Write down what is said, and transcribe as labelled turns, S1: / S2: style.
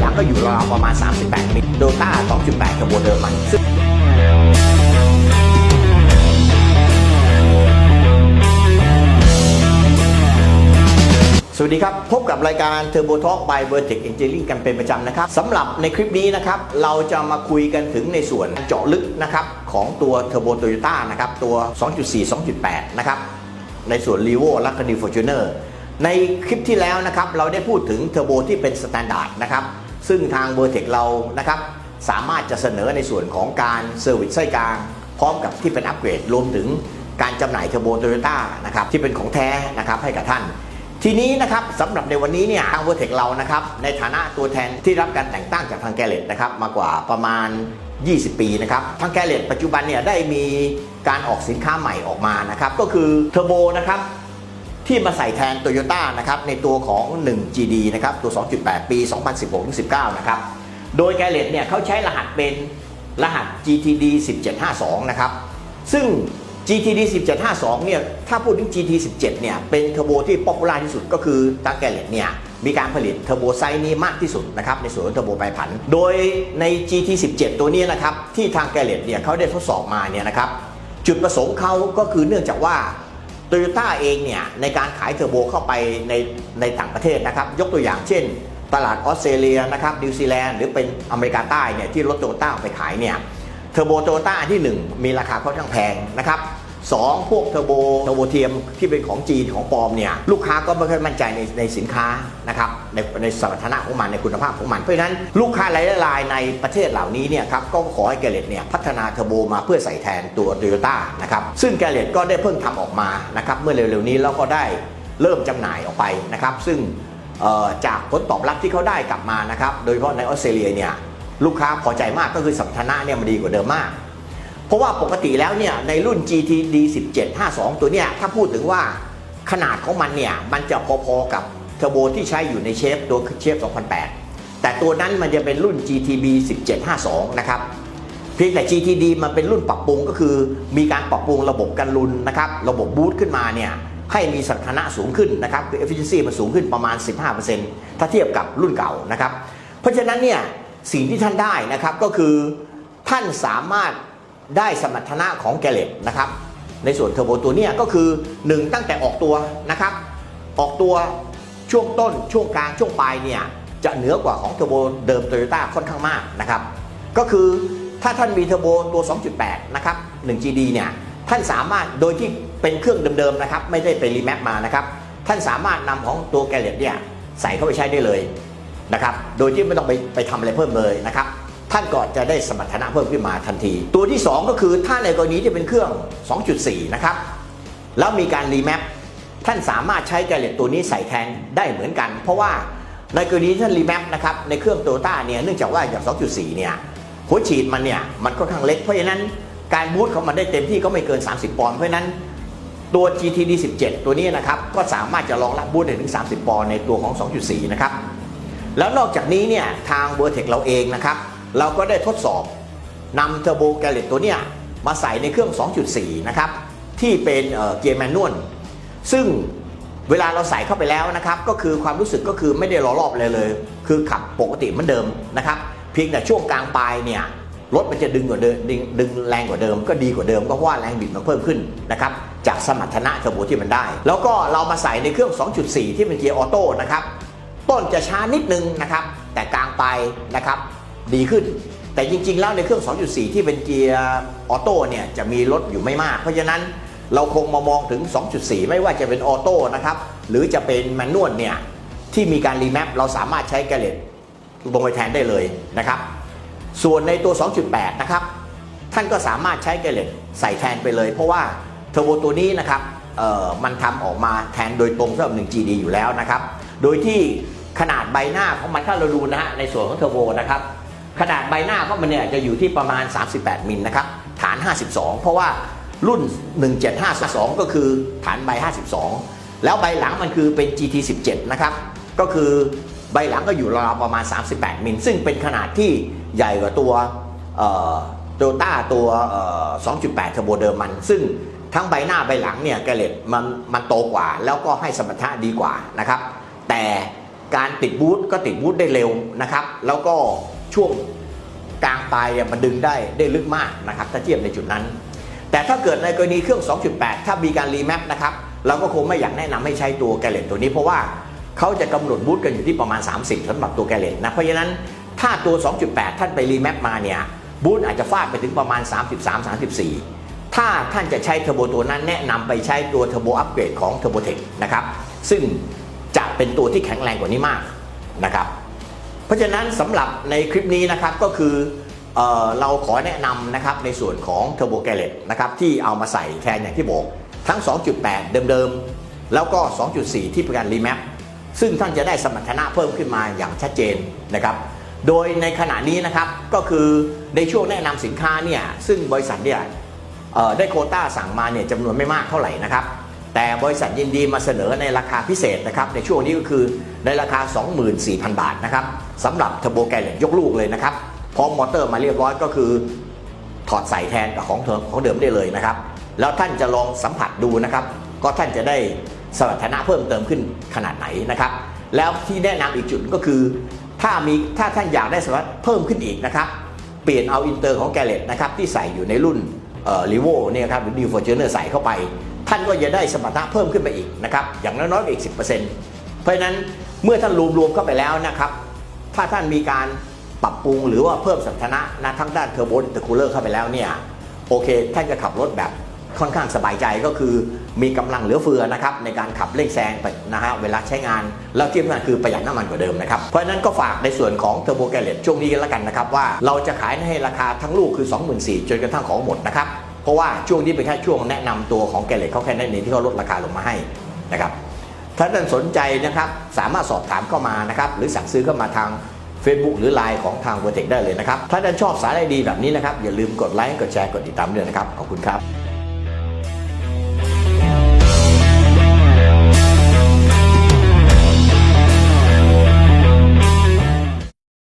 S1: หลังก็อยู่ราวประมาณ 38มิลโดต้า2.8กระบวนเดิมมันซึ่งสวัสดีครับ พบกับรายการ Turbo Talk by Vertex Engineering กันเป็นประจำนะครับสำหรับในคลิปนี้นะครับ เราจะมาคุยกันถึงในส่วนเจาะลึกนะครับ ของตัว Turbo Toyota นะครับ ตัว 2.4 2.8 นะครับ ในส่วน r e v o และ c a n i Fortuner ในคลิปที่แล้วนะครับเราได้พูดถึงเทอร์โบที่เป็นสแตนดาร์ดนะครับซึ่งทาง v e r t e x เรานะครับสามารถจะเสนอในส่วนของการเซอร์วิสไส้กลาง พร้อมกับที่เป็นอัปเกรดรวมถึงการจำหน่ายเทอร์โบโตโยต้านะครับที่เป็นของแท้นะครับให้กับท่าน ทีนี้นะครับสำหรับในวันนี้เนี่ยทาง v e r t e x เรานะครับในฐานะตัวแทนที่รับการแต่งตั้งจากทางแกเลตนะครับมากว่าประมาณ 20 ปีนะครับทางแกเลตปัจจุบันเนี่ยได้มีการออกสินค้าใหม่ออกมานะครับก็คือเทอร์โบนะครับ ที่มาใส่แทนโตโยต้านะครับในตัวของ 1 GD นะครับตัว 2.8 ปี 2016-19 นะครับ โดยแกเลตเนี่ยเขาใช้รหัสเป็นรหัส GTD 1752 นะครับ ซึ่ง GTD 1752 เนี่ย ถ้าพูดถึง GT 17 เนี่ย เป็นเทอร์โบที่ป๊อปปูล่าที่สุดก็คือทางแกเลตเนี่ย มีการผลิตเทอร์โบไซส์นี้มากที่สุดนะครับ ในส่วนของเทอร์โบแปผัน โดยใน GT 17 ตัวนี้นะครับ ที่ทางแกเลตเนี่ยเขาได้ทดสอบมาเนี่ยนะครับ จุดประสงค์เขาก็คือเนื่องจากว่า โตโยต้าเองเนี่ยในการขายเทอร์โบเข้าไปในในต่างประเทศนะครับ ยกตัวอย่างเช่น ตลาดออสเตรเลียนะครับนิวซีแลนด์หรือเป็นอเมริกาใต้เนี่ยที่รถโตโยต้าไปขายเนี่ยเทอร์โบโตโยต้าอันที่ 1 มีราคาค่อนข้างแพงนะครับ สองพวกเทอร์โบเทอร์โบเทียมที่เป็นของจีนของปลอมเนี่ยลูกค้าก็ไม่ค่อยมั่นใจในในสินค้านะครับในในสมรรถนะของมันในคุณภาพของมัน เพราะฉะนั้นลูกค้ารายรายในประเทศเหล่านี้เนี่ยครับก็ขอให้แกเลตเนี่ยพัฒนาเทอร์โบมาเพื่อใส่แทนตัวโตโยต้านะครับซึ่งแกเลตก็ได้เพิ่งทำออกมานะครับเมื่อเร็วๆนี้แล้วก็ได้เริ่มจำหน่ายออกไปนะครับซึ่งจากผลตอบรับที่เขาได้กลับมานะครับโดยเฉพาะในออสเตรเลียเนี่ยลูกค้าพอใจมากก็คือสมรรถนะเนี่ยมันดีกว่าเดิมมาก ราะว่าปกติแล้วเนี่ยในรุ่น GTD 1752 ตัวเนี่ยถ้าพูดถึงว่าขนาดของมันเนี่ยมันจะพอๆกับเทอร์โบที่ใช้อยู่ในเชฟตัวเชฟ 2008 แต่ตัวนั้นมันจะเป็นรุ่น GTB 1752 นะครับเพียงแต่ GTD มันเป็นรุ่นปรับปรุงก็คือ มีการปรับปรุงระบบกันรุนนะครับระบบบูตขึ้นมาเนี่ยให้มีสมรรถนะสูงขึ้นนะครับคือ efficiency มันสูงขึ้นประมาณ 15%ถ้าเทียบกับรุ่นเก่านะครับ เพราะฉะนั้นเนี่ยสิ่งที่ท่านได้นะครับก็คือท่านสามารถ ได้สมรรถนะของแกเลตนะครับ ในส่วนเทอร์โบตัวนี้ก็คือ 1 ตั้งแต่ออกตัวนะครับ ออกตัวช่วงต้นช่วงกลางช่วงปลายเนี่ยจะเหนือกว่าของเทอร์โบเดิมโตโยต้าค่อนข้างมากนะครับ ก็คือถ้าท่านมีเทอร์โบตัว 2.8 นะครับ 1GD เนี่ยท่านสามารถโดยที่เป็นเครื่องเดิมๆนะครับ ไม่ได้ไปรีแมปมานะครับ ท่านสามารถนำของตัวแกลเลตเนี่ยใส่เข้าไปใช้ได้เลยนะครับ โดยที่ไม่ต้องไปไปทำอะไรเพิ่มเลยนะครับ ท่านก็จะได้สมรรถนะเพิ่มขึ้นมาทันที ตัวที่ 2 ก็คือถ้าในกรณีที่เป็นเครื่อง 2.4 นะครับ แล้วมีการรีแมปท่านสามารถใช้แกลเลตตัวนี้ใส่แทนได้เหมือนกัน เพราะว่าในกรณีที่ท่านรีแมปนะครับในเครื่องโตต้าเนี่ยเนื่องจากว่าอย่าง 2.4 เนี่ยหัวฉีดมันเนี่ยมันค่อนข้างเล็กเพราะฉะนั้นการบูตของมันได้เต็มที่ก็ไม่เกิน 30 ปอนด์เพราะฉะนั้นตัว GTD 17 ตัวนี้นะครับก็สามารถจะรองรับบูตได้ถึง 30 ปอนด์ในตัวของ 2.4 นะครับแล้วนอกจากนี้เนี่ยทาง v e r t e x เราเองนะครับ เราก็ได้ทดสอบนำเทอร์โบแกลเลตตัวเนี้ยมาใส่ในเครื่อง 2.4 นะครับ ที่เป็นเกียร์แมนนวลซึ่งเวลาเราใส่เข้าไปแล้วนะครับ ก็คือความรู้สึกก็คือไม่ได้ล้อรอบเลยเลย คือขับปกติเหมือนเดิมนะครับ เพียงแต่ช่วงกลางปลายเนี่ยรถมันจะดึงกว่าเดิมดึงดึงแรงกว่าเดิม ก็ดีกว่าเดิมก็เพราะว่าแรงบิดมันเพิ่มขึ้นนะครับจากสมรรถนะเทอร์โบที่มันได้ แล้วก็เรามาใส่ในเครื่อง 2.4 ที่เป็นเกียร์ออโต้นะครับต้นจะช้านิดนึงนะครับ แต่กลางไปนะครับ ดีขึ้น แต่จริง ๆ แล้วในเครื่อง 2.4 ที่เป็นเกียร์ออโต้เนี่ยจะมีรถอยู่ไม่มาก เพราะฉะนั้นเราคงมามองถึง 2.4 ไม่ว่าจะเป็นออโต้นะครับ หรือจะเป็นแมนนวลเนี่ยที่มีการรีแมปเราสามารถใช้แกลเลตลงไปแทนได้เลยนะครับ ส่วนในตัว 2.8 นะครับ ท่านก็สามารถใช้แกลเลตใส่แทนไปเลย เพราะว่าเทอร์โบตัวนี้นะครับเอ่อมันทำออกมาแทนโดยตรงสำหรับ 1GD อยู่แล้วนะครับ โดยที่ขนาดใบหน้าของมันถ้าเราดูนะฮะในส่วนของเทอร์โบนะครับ ขนาดใบหน้าของมันเนี่ยจะอยู่ที่ประมาณ 38 มิลนะครับ ฐาน 52 เพราะว่ารุ่น 1752 ก็คือฐานใบ 52 แล้วใบหลังมันคือเป็น GT 17 นะครับ ก็คือใบหลังก็อยู่ราวประมาณ 38 มิล ซึ่งเป็นขนาดที่ใหญ่กว่าตัวโตต้าตัวเอ่อ2.8 เทอร์โบเดิมมัน ซึ่งทั้งใบหน้าใบหลังเนี่ยแกเลตมันมันโตกว่า แล้วก็ให้สมรรถนะดีกว่านะครับ แต่การติดบูทก็ติดบูทได้เร็วนะครับ แล้วก็ ช่วงกลางปลายมันดึงได้ได้ลึกมากนะครับถ้าเทียบในจุดนั้น แต่ถ้าเกิดในกรณีเครื่อง 2.8 ถ้ามีการรีแมปนะครับเราก็คงไม่อยากแนะนำให้ใช้ตัวแกลเลตตัวนี้ เพราะว่าเขาจะกำหนดบูทกันอยู่ที่ประมาณ 30สำหรับตัวแกลเลตนะเพราะฉะนั้นถ้าตัว 2.8 ท่านไปรีแมปมาเนี่ยบูทอาจจะฟาดไปถึงประมาณ 33-34 ถ้าท่านจะใช้เทอร์โบตัวนั้นแนะนำไปใช้ตัวเทอร์โบอัปเกรดของเทอร์โบเทคนะครับซึ่งจะเป็นตัวที่แข็งแรงกว่านี้มากนะครับ ราะฉะนั้นสำหรับในคลิปนี้นะครับก็คือเออเราขอแนะนำนะครับในส่วนของเทอร์โบแกลเลตนะครับที่เอามาใส่แทนอย่างที่บอกทั้ง 2.8 เดิมๆ แล้วก็ 2.4 ที่เป็นการรีแมปซึ่งท่านจะได้สมรรถนะเพิ่มขึ้นมาอย่างชัดเจนนะครับ โดยในขณะนี้นะครับก็คือในช่วงแนะนำสินค้าเนี่ยซึ่งบริษัทเนี่ยได้โคต้าสั่งมาเนี่ยจำนวนไม่มากเท่าไหร่นะครับ แต่บริษัทยินดีมาเสนอในราคาพิเศษนะครับในช่วงนี้ก็คือในราคา 24,000 บาทนะครับสำหรับเทอร์โบแกลเลตยกลูกเลยนะครับพร้อมมอเตอร์มาเรียบร้อยก็คือ ถอดใส่แทนกับของเของเดิมได้เลยนะครับ แล้วท่านจะลองสัมผัสดูนะครับ ก็ท่านจะได้สมรรถนะเพิ่มเติมขึ้นขนาดไหนนะครับ แล้วที่แนะนำอีกจุดก็คือ ถ้ามีถ้าท่านอยากได้สมรรถเพิ่มขึ้นอีกนะครับ เปลี่ยนเอาอินเตอร์ของแกลเลตนะครับที่ใส่อยู่ในรุ่นเอ่อรีโวเนี่ยครับหรือดีฟอร์เจเนอร์ใส่เข้าไป ท่านก็จะได้สมรรถนะเพิ่มขึ้นไปอีกนะครับอย่างน้อยๆก็อีก 10%เพราะฉะนั้นเมื่อท่านรวมๆเข้าไปแล้วนะครับ ถ้าท่านมีการปรับปรุงหรือว่าเพิ่มสมรรถนะนะทั้งด้านเทอร์โบอินเตอร์คูลเลอร์เข้าไปแล้วเนี่ยโอเค ท่านจะขับรถแบบค่อนข้างสบายใจก็คือมีกำลังเหลือเฟือนะครับในการขับเร่งแซงไปนะฮะเวลาใช้งาน แล้วที่สำคัญคือประหยัดน้ำมันกว่าเดิมนะครับ เพราะฉะนั้นก็ฝากในส่วนของเทอร์โบแกลเลตช่วงนี้กันแล้วกันนะครับว่าเราจะขายให้ราคาทั้งลูกคือ 24,000จนกระทั่งของหมดนะครับ เพราะว่าช่วงนี้เป็นแค่ช่วงแนะนำตัวของแกลเลตเขาแค่นั้นเองที่เขาลดราคาลงมาให้นะครับถ้าท่านสนใจนะครับสามารถสอบถามเข้ามานะครับหรือสั่งซื้อเข้ามาทาง Facebook หรือ Line ของทาง v e r t e c ได้เลยนะครับ ถ้าท่านชอบสาระดีแบบนี้นะครับ อย่าลืมกดไลค์กดแชร์กดติดตามด้วยนะครับ ขอบคุณครับ